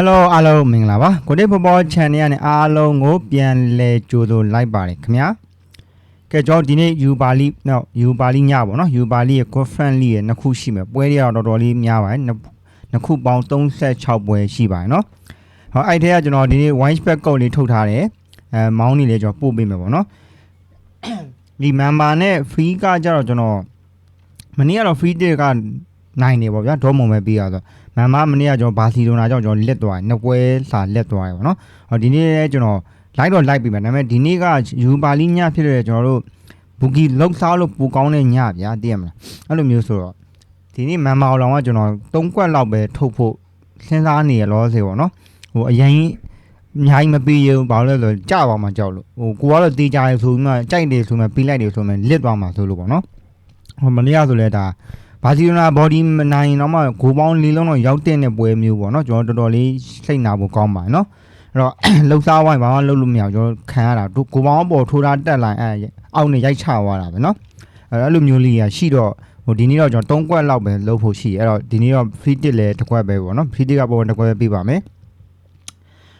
Hello အားလုံးမင်္ဂလာပါကိုတိဖော်ဖော် channel နဲ့အားလုံးကိုပြန်လဲကြိုဆိုလိုက်ပါတယ်ခင်ဗျာကဲကျွန်တော်ဒီနေ့ယူပါလီနော်ယူပါလီညပေါ့နော်ယူပါလီရဲ့ good friendly ရဲ့နှစ်ခုရှိမယ်ပွဲတွေကတော့တော်တော်လေးများပါတယ်နှစ်နှစ်ခုပေါင်း36ပွဲရှိပါတယ်နော်ဟောအဲ့ထဲကကျွန်တော်ဒီနေ့ wine spec code လေးထုတ်ထားတယ်အဲမောင်းနေလေကျွန်တော်ပို့ပေးမယ်ပေါ့နော်ဒီ member နဲ့ free ကကြတော့ကျွန်တော်မနေ့ကတော့ free တွေက နိုင်နေပေါ့ဗျာဒေါ်မုံပဲပေးရတော့မန်မာမနေ့ကကျွန်တော်ဘာစီလိုနာကြောင့်ကျွန်တော်လက်သွားတယ်နှစ်ပွဲစာလက်သွားတယ်ပေါ့နော်ဟောဒီနေ့လည်းကျွန်တော်လိုက်တော့လိုက်ပြီမယ်ဒါပေမဲ့ဒီနေ့ကယူပါလီညဖြစ်တဲ့ကျွန်တော်တို့ဘူကီလောက်စားလို့ပူကောင်းတဲ့ညဗျာသိရမလားအဲ့လိုမျိုးဆိုတော့ဒီနေ့မန်မာအောင်ကကျွန်တော်၃ကွက်လောက်ပဲထုတ်ဖို့စဉ်းစားနေရလို့စေပေါ့နော်ဟိုအရင်အများကြီးမပြီးရဘူးဘာလို့လဲဆိုတော့ကြပါမှကြောက်လို့ဟိုကိုကတော့တေးကြရဆိုပြီးမှကြိုက်တယ်ဆိုမှပြီးလိုက်တယ်ဆိုမှလစ်သွားမှာဆိုလို့ပေါ့နော်ဟိုမနေ့ကဆိုလဲဒါ ဘာစီလိုနာဘော်ဒီမနိုင်တော့မှဂိုးပေါင်းလေးလုံးတော့ရောက်တဲ့ပွဲမျိုးပေါ့နော်ကျွန်တော်တော်တော်လေးစိတ်နာဖို့ကောင်းပါတယ်နော်အဲ့တော့လှုပ်ရှားဝိုင်းဘာမှလုပ်လို့မရဘူးကျွန်တော်ခံရတာဂိုးပေါင်းပေါ်ထိုးထားတက်လိုက်အဲအောက်နေရိုက်ချသွားတာပဲနော်အဲ့လိုမျိုးလေးရရှိတော့ဟိုဒီနေ့တော့ကျွန်တော်၃ကွက်လောက်ပဲလုပ်ဖို့ရှိအဲ့တော့ဒီနေ့တော့ free tip လည်းတစ်ကွက်ပဲပေါ့နော် free tip ကပေါ်တစ်ကွက်ပဲပြပါမယ်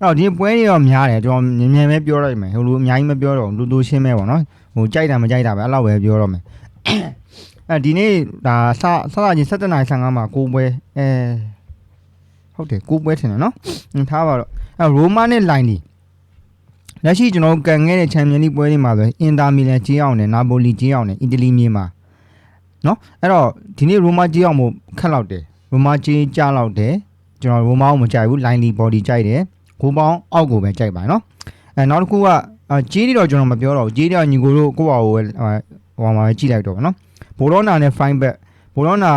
အဲ့တော့ဒီပွဲတွေတော့များတယ်ကျွန်တော်မြင်မြင်ပဲပြောလိုက်မယ်ဟိုလိုအများကြီးမပြောတော့လူလူရှင်းပဲပေါ့နော်ဟိုကြိုက်တာမကြိုက်တာပဲအဲ့လောက်ပဲပြောတော့မယ် အဲဒီနေ့ဒါစစစချင်း17နိုင်55မှာကိုပွဲအဲဟုတ်တယ်ကိုပွဲထင်တယ်နော်ဟင်းထားပါတော့အဲရိုမာနဲ့လိုင်းဒီလက်ရှိကျွန်တော်ကန်ခဲ့တဲ့ချန်ပီယံလိပွဲတွေမှာဆိုအင်တာမီလန်ကြီးအောင်နဲ့နာပိုလီကြီးအောင်နဲ့အီတလီမြေမှာနော်အဲ့တော့ဒီနေ့ရိုမာကြီးအောင်မို့ခက်လောက်တယ်ရိုမာကြီးကြားလောက်တယ်ကျွန်တော်ရိုမာကိုမကြိုက်ဘူးလိုင်းလီဘော်ဒီကြိုက်တယ်ကိုပေါင်းအောက်ကိုပဲကြိုက်ပါနော်အဲနောက်တစ်ခုကကြီးတွေတော့ကျွန်တော်မပြောတော့ဘူးကြီးတွေကညီကိုတို့ကိုယ့်ဘာကိုဟိုမှာပဲကြည့်လိုက်တော့ဗောနော် ဘိုလောနာနဲ့ fine back ဘိုလောနာ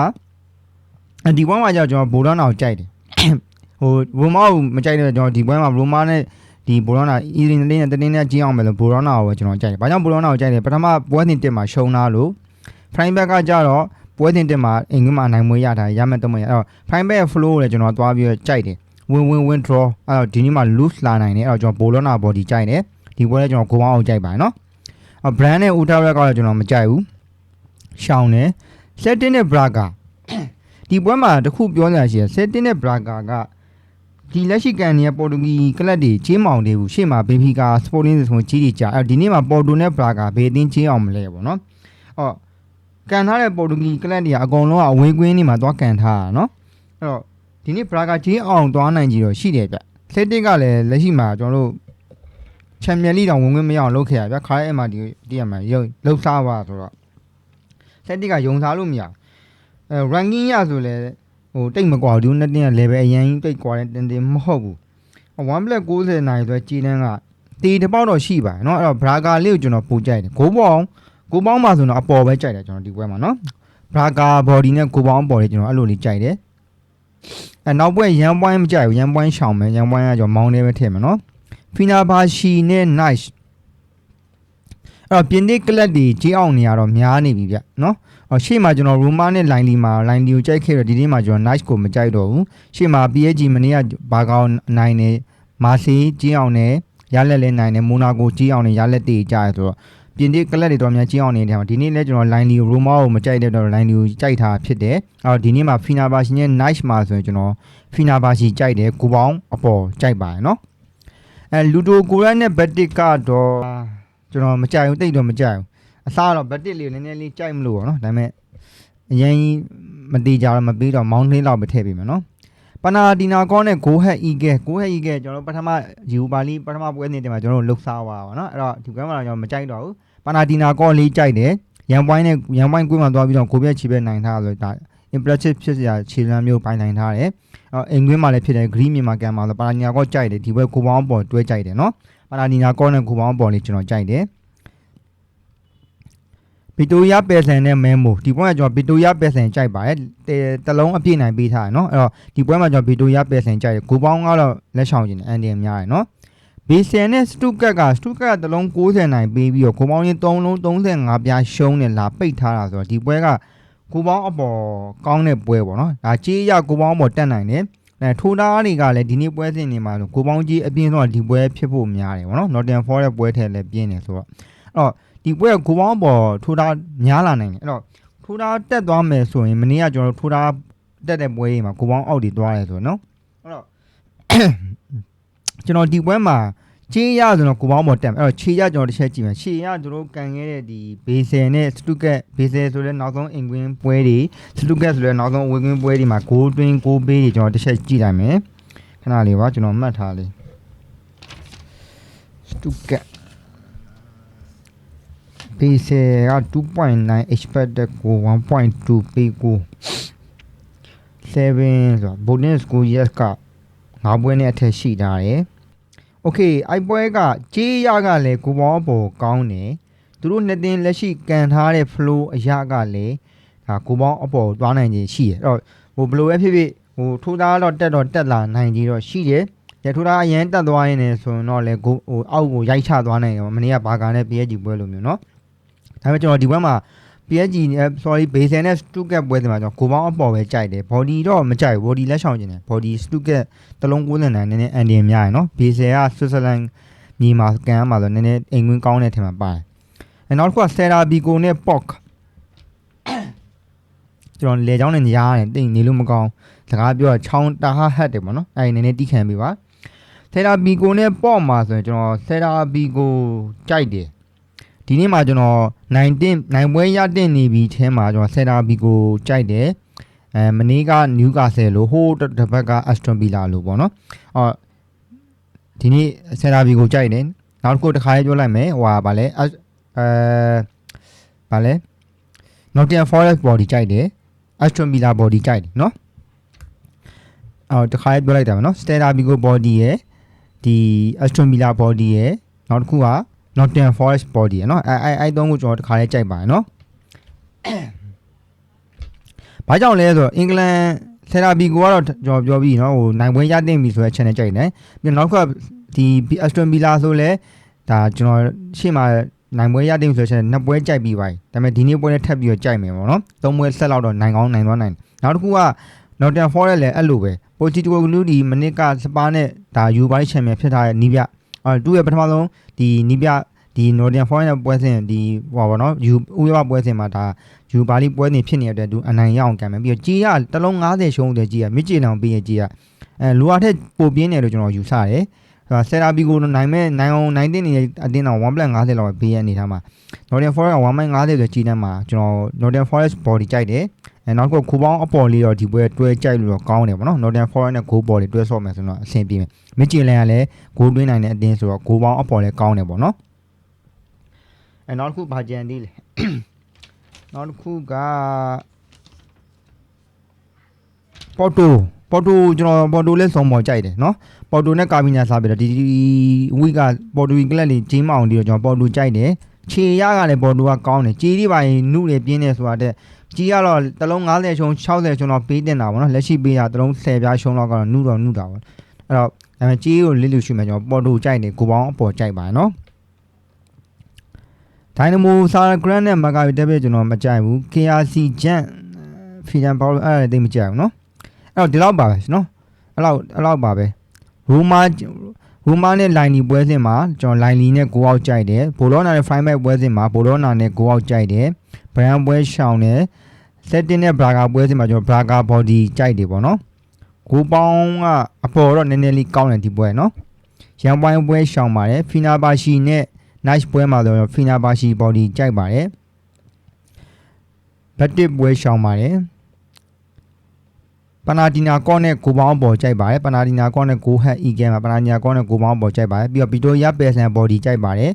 ဒီဘွဲမှာကျတော့ကျွန်တော်ဘိုလောနာကိုကြိုက်တယ်ဟိုရိုမာကိုမကြိုက်တဲ့ကျွန်တော်ဒီဘွဲမှာရိုမာနဲ့ဒီဘိုလောနာအီရင်းလေးနဲ့တတင်းနဲ့ကျင်းအောင်မယ်လို့ဘိုလောနာကိုပဲကျွန်တော်ကြိုက်တယ်။ဘာကြောင့်ဘိုလောနာကိုကြိုက်လဲပထမပွဲစဉ်တက်မှာရှုံးသားလို့ fine back ကကြတော့ပွဲစဉ်တက်မှာအင်္ဂလိပ်မှာနိုင်မွေးရတာရမယ်တော့မရအဲ့တော့ fine back flow ကိုလည်းကျွန်တော်သွားပြီးတော့ကြိုက်တယ်။ win win win draw အဲ့တော့ဒီနေ့မှာ loose လာနိုင်တယ်အဲ့တော့ကျွန်တော်ဘိုလောနာ body ကြိုက်တယ်ဒီပွဲလည်းကျွန်တော်ကိုပေါင်းအောင်ကြိုက်ပါတယ်နော်။အော် brand နဲ့ ultra red ကတော့ကျွန်တော်မကြိုက်ဘူး။ ရှောင်းတယ် setting နဲ့ braga ဒီပွဲမှာတခုပြောရရှိရ setting နဲ့ braga ကဒီလက်ရှိကန်နေတဲ့ပေါ်တူဂီကလပ်တွေချင်းမောင်တွေဘူးရှေ့မှာဘင်ဖီကာ sporting ဆိုကြီးတွေကြာအဲဒီနေ့မှာပေါ်တူနဲ့ braga ဘေးအသင်းချင်းအောင်မလဲပေါ့နော်အော်ကန်ထားတဲ့ပေါ်တူဂီကလပ်တွေကအကုန်လုံးကအဝေးကွင်းနေမှာသွားကန်ထားတာနော်အဲ့တော့ဒီနေ့ braga ချင်းအောင်သွားနိုင်ကြတော့ရှိတယ်ဗျ setting ကလည်းလက်ရှိမှာကျွန်တော်တို့ချန်ပီယံလိတောင်ဝင်ခွင့်မရအောင်လုပ်ခဲ့ရဗျခါရဲအမှဒီဒီရမှာရုပ်လှုပ်ရှားပါဆိုတော့ set ကယုံစားလို့မရဘူးအဲ ranking ရဆိုလဲဟိုတိတ်မကွာဘူးနှစ်တင်းက level အရင်တိတ်ကွာတဲ့တင်းတင်းမဟုတ်ဘူး1 black 90နိုင်ဆိုကြည်တန်းကတီတစ်ပေါက်တော့ရှိပါတယ်เนาะအဲ့တော့ braga လေးကိုကျွန်တော်ပို့ကြိုက်တယ်ဂိုးပေါင်းဂိုးပေါင်းမှာဆိုတော့အပေါ်ပဲကြိုက်တယ်ကျွန်တော်ဒီပွဲမှာเนาะ braga body နဲ့ဂိုးပေါင်းပေါ်လေးကျွန်တော်အဲ့လိုလေးကြိုက်တယ်အဲနောက်ပွဲရန်ပွိုင်းမကြိုက်ဘူးရန်ပွိုင်းရှောင်မယ်ရန်ပွိုင်းကကျွန်တော်မောင်းလေးပဲထည့်မယ်เนาะ fina bashi နဲ့ nice အဲ့တော့ပြင်သစ်ကလပ်တွေကြေးအောင်နေရတော့များနေပြီဗျနော်အော်ရှေ့မှာကျွန်တော်ရူမာနဲ့လိုင်လီမှာလိုင်လီကိုကြိုက်ခဲ့တော့ဒီနေ့မှာကျွန်တော် nice ကိုမကြိုက်တော့ဘူးရှေ့မှာ PSG မနေ့ကဘာကောင်နိုင်နေမာဆီကြေးအောင်နေရလက်လဲနိုင်နေမိုနာကိုကြေးအောင်နေရလက်တေးကြရဆိုတော့ပြင်သစ်ကလပ်တွေတော်များကြေးအောင်နေတယ်မှာဒီနေ့လဲကျွန်တော်လိုင်လီကိုရူမာကိုမကြိုက်တဲ့တော့လိုင်လီကိုကြိုက်တာဖြစ်တယ်အော်ဒီနေ့မှာဖီနာဘာရှင်ရဲ့ nice မှာဆိုရင်ကျွန်တော်ဖီနာဘာရှင်ကြိုက်တယ်ကိုပေါင်းအပေါ်ကြိုက်ပါတယ်နော်အဲလူတိုကိုရက်နဲ့ဘက်တစ်ကတော့ ကျွန်တော်မကြိုက်ဘူးတိတ်တော့မကြိုက်ဘူးအစားတော့ဘက်တစ်လေးကိုနည်းနည်းလေးကြိုက်မလို့ပေါ့နော်ဒါပေမဲ့အရင်ကြီးမတိကြတော့မပြီးတော့မောင်းနှင်းလောက်ပဲထည့်ပေးမယ်နော်ပနာဒီနာကောနဲ့ဂိုးဟက်အီဂဲဂိုးဟက်အီဂဲကျွန်တော်တို့ပထမယူပါလီပထမပွဲနေတဲ့မှာကျွန်တော်တို့လှုပ်ရှားသွားပါနော်အဲ့တော့ဒီကွဲမှာတော့ကျွန်တော်မကြိုက်တော့ဘူးပနာဒီနာကောလေးကြိုက်တယ်ရန်ပွိုင်းနဲ့ရန်ပွိုင်းကွင်းမှာသွားပြီးတော့ကိုပြက်ချီပဲနိုင်ထားလို့ဒါ impressive ဖြစ်စရာခြေလမ်းမျိုးပိုင်းနိုင်ထားတယ်အော်အင်ကွင်းမှာလည်းဖြစ်တယ် green မြန်မာကန်မှာလည်းပနာဒီနာကောကြိုက်တယ်ဒီဘက်ကိုပေါင်းပေါ်တွဲကြိုက်တယ်နော် ပါလာနီနာကောနဲ့ကူပေါင်းပေါ်လေးကျွန်တော်ကြိုက်တယ်ဗီတိုရီယာပယ်ဆန်နဲ့မဲမိုဒီပွဲမှာကျွန်တော်ဗီတိုရီယာပယ်ဆန်ကြိုက်ပါတယ်တလုံးအပြည့်နိုင်ပေးထားတယ်နော်အဲ့တော့ဒီပွဲမှာကျွန်တော်ဗီတိုရီယာပယ်ဆန်ကြိုက်တယ်ဂိုးပေါင်းကတော့လက်ဆောင်ကျင်အန်ဒီများတယ်နော်ဘီဆန်နဲ့စတုကတ်ကစတုကတ်ကတလုံး90နိုင်ပေးပြီးတော့ဂိုးပေါင်းချင်း3လုံး35ပြားရှုံးနဲ့လာပိတ်ထားတာဆိုတော့ဒီပွဲကဂိုးပေါင်းအပေါ်ကောင်းတဲ့ပွဲပေါ့နော်ဒါကြေးရဂိုးပေါင်းအပေါ်တက်နိုင်တယ် အဲထိုးသားတွေကလည်းဒီနေ့ပွဲစဉ်နေမှာလို့ဂိုပေါင်းကြီးအပြင်းဆုံးကဒီပွဲဖြစ်ဖို့များတယ်ပေါ့နော် Nottingham Forest ပွဲထဲလည်းပြင်းတယ်ဆိုတော့အဲ့တော့ဒီပွဲကဂိုပေါင်းပေါ်ထိုးသားများလာနိုင်တယ်အဲ့တော့ထိုးသားတက်သွားမယ်ဆိုရင်မနေ့ကကျွန်တော်တို့ထိုးသားတက်တဲ့ပွဲတွေမှာဂိုပေါင်းအောက်တွေသွားတယ်ဆိုတော့နော်အဲ့တော့ကျွန်တော်ဒီပွဲမှာ ချေးရဆိုတော့ကိုပေါင်းပေါ်တက်မယ်အဲ့တော့ချေးရကျွန်တော်တစ်ချက်ကြည့်မယ်ချေးရသူတို့ကန်ခဲ့တဲ့ဒီဘေဆယ်နဲ့စတုကက်ဘေဆယ်ဆိုတဲ့နောက်ဆုံးအင်ကွင်းပွဲတွေစတုကက်ဆိုတဲ့နောက်ဆုံးအဝေးကွင်းပွဲတွေမှာဂိုးတွင်းဂိုးပေးတွေကျွန်တော်တစ်ချက်ကြည့်လိုက်မယ်ခဏလေးပါကျွန်တော်မှတ်ထားလေးစတုကက်ဘေဆယ်က2.9 expected goal 1.2ပေးကို7ဆိုတော့ bonus goal yes ကငါးပွဲနဲ့အထက်ရှိထားတယ်။ Okay အိုက်ပွဲကကြေးရကလည်းကိုပေါင်းအပေါ်ကောင်းတယ်။သူတို့နှစ်တင်လက်ရှိကန်ထားတဲ့ flow အရာကလည်းဒါကိုပေါင်းအပေါ်သွားနိုင်ခြင်းရှိတယ်။အဲ့တော့ဟိုဘယ်လိုပဲဖြစ်ဖြစ်ဟိုထိုးသားတော့တက်တော့တက်လာနိုင်ကြီးတော့ရှိတယ်။ရထိုးသားအရင်တက်သွားရင်လည်းဆိုရင်တော့လေကိုဟိုအောက်ကိုရိုက်ချသွားနိုင်တယ်။မနေ့ကဘာကာနဲ့ PSG ပွဲလိုမျိုးเนาะ။ဒါပေမဲ့ကျွန်တော်ဒီဘက်မှာ PSG နဲ့ sorry base နဲ့ Stuttgart ပွဲစဉ်မှာကျွန်တော်ကိုပေါင်းအပေါ်ပဲကြိုက်တယ် body တော့မကြိုက်ဘူး body လက်ဆောင်ကျင်တယ် body Stuttgart တလုံးကိုးနေနိုင်နည်းနည်းအန်ဒီများရယ်နော် base က Switzerland မြေမှာကန်မှာဆိုနည်းနည်းအိမ်ဝင်ကောင်းတဲ့ထင်မှာပါတယ်အဲနောက်တစ်ခုက Sera Bigo နဲ့ Pok ကျွန်တော်လေချောင်းနဲ့ညားတယ်တိတ်နေလို့မကောင်းစကားပြောချောင်းတာဟဟတ်တယ်ပေါ့နော်အဲဒီနည်းနည်းတိခံပေးပါ Sera Bigo နဲ့ Pok မှာဆိုရင်ကျွန်တော် Sera Bigo ကြိုက်တယ် ဒီနေ့မှာကျွန်တော်19နိုင်ပွဲရတဲ့နေပြီအဲမှာကျွန်တော်ဆယ်တာဘီကိုကြိုက်တယ်အဲမနေ့ကနယူကာဆယ်လို့ဟိုးတစ်ဘက်ကအက်စတွန်ဗီလာလို့ပေါ့နော်အော်ဒီနေ့ဆယ်တာဘီကိုကြိုက်တယ်နောက်တစ်ခုတစ်ခါလေးပြောလိုက်မယ်ဟိုဟာဗာလဲအဲဗာလဲ Nottingham Forest body ကြိုက်တယ် Aston Villa body ကြိုက်တယ်နော်အော်တစ်ခါလေးပြောလိုက်တာမယ်နော် Stella Vigo body ရယ်ဒီ Aston Villa body ရယ်နောက်တစ်ခုက Nottingham Forest body เนาะအဲအဲအဲသုံးခုကျွန်တော်တစ်ခါလေးကြိုက်ပါတယ်เนาะဘာကြောင့်လဲဆိုတော့အင်္ဂလန်ဆယ်ရာဘီကိုကတော့ကျွန်တော်ပြောပြီးเนาะဟိုနိုင်ပွဲရတင်ပြီဆိုတဲ့ channel ကြိုက်တယ်ပြီးနောက်တစ်ခါဒီ Aston Villa ဆိုလဲဒါကျွန်တော်ရှေ့မှာနိုင်ပွဲရတင်ပြီဆိုတဲ့ channel နှစ်ပွဲကြိုက်ပြီးပါဒါပေမဲ့ဒီနေ့ပွဲနဲ့ထပ်ပြီးတော့ကြိုက်မယ်ပေါ့เนาะသုံးပွဲဆက်လောက်တော့နိုင်ကောင်းနိုင်သွားနိုင်နောက်တစ်ခုက Nottingham Forest လည်းအဲ့လိုပဲ Pochettino ဒီမနစ်ကစပါးနဲ့ဒါယူပါချန်ပီယံဖြစ်ထားတဲ့နီးပြအဲသူ့ရဲ့ပထမဆုံး ဒီနီးပြဒီ Northern Foreign ပွဲစဉ်ဒီဟိုပါတော့ယူဥရောပပွဲစဉ်မှာဒါယူပါလီပွဲနေဖြစ်နေတဲ့အတွက်သူအနိုင်ရအောင်ကံမယ်ပြီးတော့ကြီးရတလုံး90ရှုံးတဲ့ကြီးရမြစ်ကြေတောင်ပြီးရကြီးရအဲလူအားထက်ပိုပြင်းတယ်လို့ကျွန်တော်ယူဆတယ်ဟာဆယ်ရာဘီကိုနိုင်မဲ့နိုင်အောင်နိုင်တဲ့နေအတင်းတော့1.50လောက်ပေးရအနေထားမှာ Northern Forest က1.50ဆိုကြီးတန်းမှာကျွန်တော် Northern Forest body ကြိုက်တယ် အဲနောက်တစ်ခုခိုးပေါင်းအပေါ်လေးတော့ဒီပွဲတွဲကြိုက်လို့တော့ကောင်းတယ်ပေါ့နော် Northern Forest နဲ့ goal ball လေးတွဲဆော့မယ်ဆိုတော့အဆင်ပြေမယ်မြစ်ကြေလန်ကလည်း goal တွင်းနိုင်တဲ့အတင်းဆိုတော့ goal ပေါင်းအပေါ်လေးကောင်းတယ်ပေါ့နော်အဲနောက်တစ်ခုဘာကြံသေးလဲနောက်တစ်ခုကပေါ်တိုပေါ်တိုကျွန်တော်ပေါ်တိုလဲစုံပေါ်ကြိုက်တယ်နော်ပေါ်တိုနဲ့ကာဗီနာစားပြီးတော့ဒီဝီကပေါ်တိုကလပ်လေးဂျင်းမအောင်ဒီတော့ကျွန်တော်ပေါ်တိုကြိုက်တယ်ခြေရကလည်းပေါ်တိုကကောင်းတယ်ကြေးဒီပိုင်းနုလေပြင်းနေဆိုတာတဲ့ ကြီးကတော့တလုံး90ရှုံး60ရှုံးတော့ပေးတင်တာပေါ့နော်လက်ရှိပေးတာတလုံး10ပြားရှုံးတော့ကတော့နုတော့နုတာပေါ့အဲ့တော့ဒါပေမဲ့ကြီးကိုလစ်လူရှိမှကျွန်တော်ပေါ်တိုကြိုက်တယ်ကိုပေါင်းအပေါ်ကြိုက်ပါနော်ဒိုင်နမိုဆာဂရန်နဲ့မကာဗီတက်ပြကျွန်တော်မကြိုက်ဘူး KRC ဂျန်ဖီဒန်ဘောအဲ့ဒါတိတ်မကြိုက်ဘူးနော်အဲ့တော့ဒီလောက်ပါပဲနော်အဲ့လောက်အဲ့လောက်ပါပဲရိုမာရိုမာနဲ့လိုင်နီပွဲစဉ်မှာကျွန်တော်လိုင်လီနဲ့ကိုအောက်ကြိုက်တယ်ဘိုလောနာနဲ့ဖိုင်မက်ပွဲစဉ်မှာဘိုလောနာနဲ့ကိုအောက်ကြိုက်တယ်ဘရန်ပွဲရှောင်းတယ် ဆက်တင်နဲ့ဘရာဂါပွဲစဉ်မှာကျွန်တော်ဘရာဂါဘော်ဒီကြိုက်တယ်ပေါ့နော်ကိုပေါင်းကအပေါ်တော့နည်းနည်းလေးကောင်းတယ်ဒီပွဲနော်ရန်ပိုင်းပွဲရှောင်းပါတယ်ဖီနာဘာရှီနဲ့ nice ပွဲမှာတော့ဖီနာဘာရှီဘော်ဒီကြိုက်ပါတယ်ဘတ်တစ်ပွဲရှောင်းပါတယ်ပနာတီနာကောနဲ့ကိုပေါင်းပေါ်ကြိုက်ပါတယ်ပနာတီနာကောနဲ့ကိုဟက်အီဂန်မှာပနာတီနာကောနဲ့ကိုပေါင်းပေါ်ကြိုက်ပါတယ်ပြီးတော့ဗီတိုယာပယ်ဆန်ဘော်ဒီကြိုက်ပါတယ်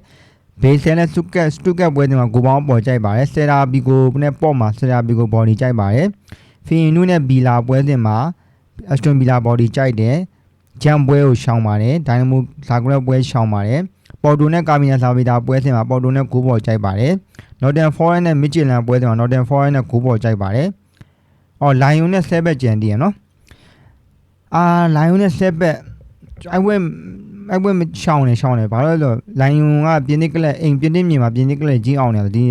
ဘေးဆန်နဲ့စတုကက်စတုကက်ပွဲတွေမှာကိုပေါင်းပေါ်ကြိုက်ပါတယ်ဆယ်ရာဘီကိုနဲ့ပေါ့မှာဆယ်ရာဘီကိုဘော်ဒီကြိုက်ပါတယ်ဖီနူးနဲ့ဘီလာပွဲစဉ်မှာအစတွန်ဘီလာဘော်ဒီကြိုက်တယ်ဂျမ်ပွဲကိုရှောင်းပါတယ်ဒိုင်နမိုဇာဂရက်ပွဲရှောင်းပါတယ်ပေါ်တိုနဲ့ကာမီနာဆာဗီတာပွဲစဉ်မှာပေါ်တိုနဲ့ကိုဘော်ကြိုက်ပါတယ်နော်တန်ဖော်ရနဲ့မစ်ချီလန်ပွဲစဉ်မှာနော်တန်ဖော်ရနဲ့ကိုဘော်ကြိုက်ပါတယ်အော်လိုင်ယွန်နဲ့ဆဲဘက်ဂျန်တီရနော်အာလိုင်ယွန်နဲ့ဆဲဘက်အိုင်ဝဲ အိုင်ဝဲမရှောင်းနေရှောင်းနေဘာလို့လဲဆိုလိုင်ယွန်ကပြင်းနစ်ကလက်အိမ်ပြင်းနစ်မြေမှာပြင်းနစ်ကလက်ကြီးအောင်နေတယ်ဒီ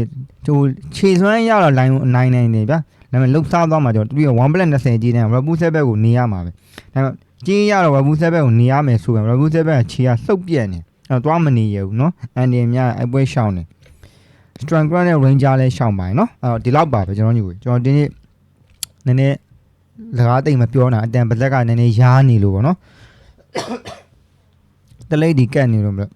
ဟိုခြေစွမ်းရတော့လိုင်ယွန်အနိုင်နိုင်နေဗျာဒါပေမဲ့လှုပ်ရှားသွားမှာကြောတူရ1.20ကြီးတယ်ရပူးဆဲဘက်ကိုနေရမှာပဲဒါပေမဲ့ကြီးရတော့ရပူးဆဲဘက်ကိုနေရမယ်ဆိုရင်ရပူးဆဲဘက်ကခြေကလှုပ်ပြက်နေအဲ့တော့သွားမနေရဘူးเนาะအန်ဒီများအပွဲရှောင်းနေ strong ground နဲ့ ranger လည်းရှောင်းပါတယ်เนาะအဲ့တော့ဒီလောက်ပါပဲကျွန်တော်ညီကိုကျွန်တော်ဒီနေ့နည်းနည်းစကားတိတ်မပြောတာအတန်ပါဇက်ကနည်းနည်းရားနေလို့ပေါ့เนาะ တလိပ်ဒီကတ်နေလို့မလို့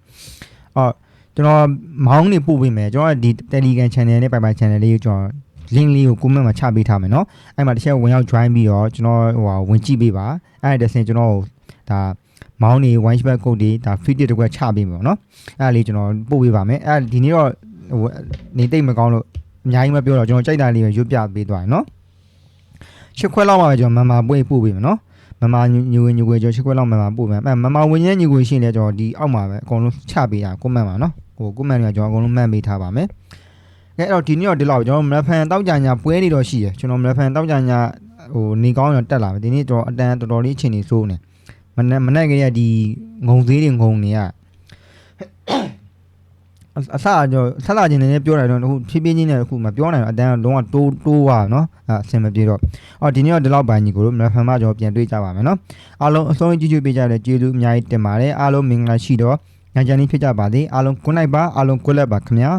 အော်ကျွန်တော်မောင်းနေပို့ပေးမယ်ကျွန်တော်ဒီ Telegram channel နဲ့ပိုင်ပိုင် channel လေးကိုကျွန်တော် link လေးကို comment မှာချပေးထားမယ်เนาะအဲ့မှာတစ်ချက်ဝင်ရောက် join ပြီးတော့ကျွန်တော်ဟိုဟာဝင်ကြည့်ပေးပါအဲ့ဒါတစ်ဆင့်ကျွန်တော်ဒါမောင်းနေ one shot code တွေဒါ free တစ်ခွက်ချပေးမယ်เนาะအဲ့ဒါလေးကျွန်တော်ပို့ပေးပါမယ်အဲ့ဒီနေ့တော့ဟိုနေတိတ်မကောင်းလို့အများကြီးမပြောတော့ကျွန်တော်ကြိုက်တာလေးပဲရွတ်ပြပေးသွားရင်เนาะရှစ်ခွက်လောက်မှပဲကျွန်တော်မမပွေးပို့ပေးမယ်เนาะ မမညူဝင်ညူဝင်ကျော်ချစ်ခွက်လောက်မမပို့မယ်အဲမမဝင်ညံ့ညူဝင်ရှင်းလဲကျွန်တော်ဒီအောက်မှာပဲအကုန်လုံးချပေးတာကွန်မန့်ပါနော်ဟိုကွန်မန့်တွေကကျွန်တော်အကုန်လုံးမှတ်ပေးထားပါမယ်ကဲအဲ့တော့ဒီနေ့တော့ဒီလောက်ကျွန်တော်မရဖန်တောက်ကြညာပွဲနေတော့ရှိရကျွန်တော်မရဖန်တောက်ကြညာဟိုနေကောင်းတော့တက်လာမယ်ဒီနေ့ကျွန်တော်အတန်တော်တော်လေးအချိန်နေစိုးနေမနေ့မနေ့ကရဒီငုံသေးတွေငုံနေရအအစအကျော်ဆက်လာခြင်းနဲ့ပြောတယ်တော့အခုဖြည်းဖြည်းချင်းနဲ့အခုမပြောနိုင်တော့အတန်လုံးဝတိုးတိုးသွားနော် အဲအဆင်မပြေတော့အော်ဒီနေ့တော့ဒီလောက်ပါညီကိုတို့မရဖန်မှကျွန်တော်ပြန်တွေ့ကြပါမယ်နော်အားလုံးအဆုံးကြည့်ကြည့်ပေးကြတဲ့ကျေးဇူးအများကြီးတင်ပါတယ်အားလုံးမင်္ဂလာရှိတော့ညချမ်းလေးဖြစ်ကြပါစေအားလုံး good night ပါအားလုံး good luck ပါခင်ဗျာ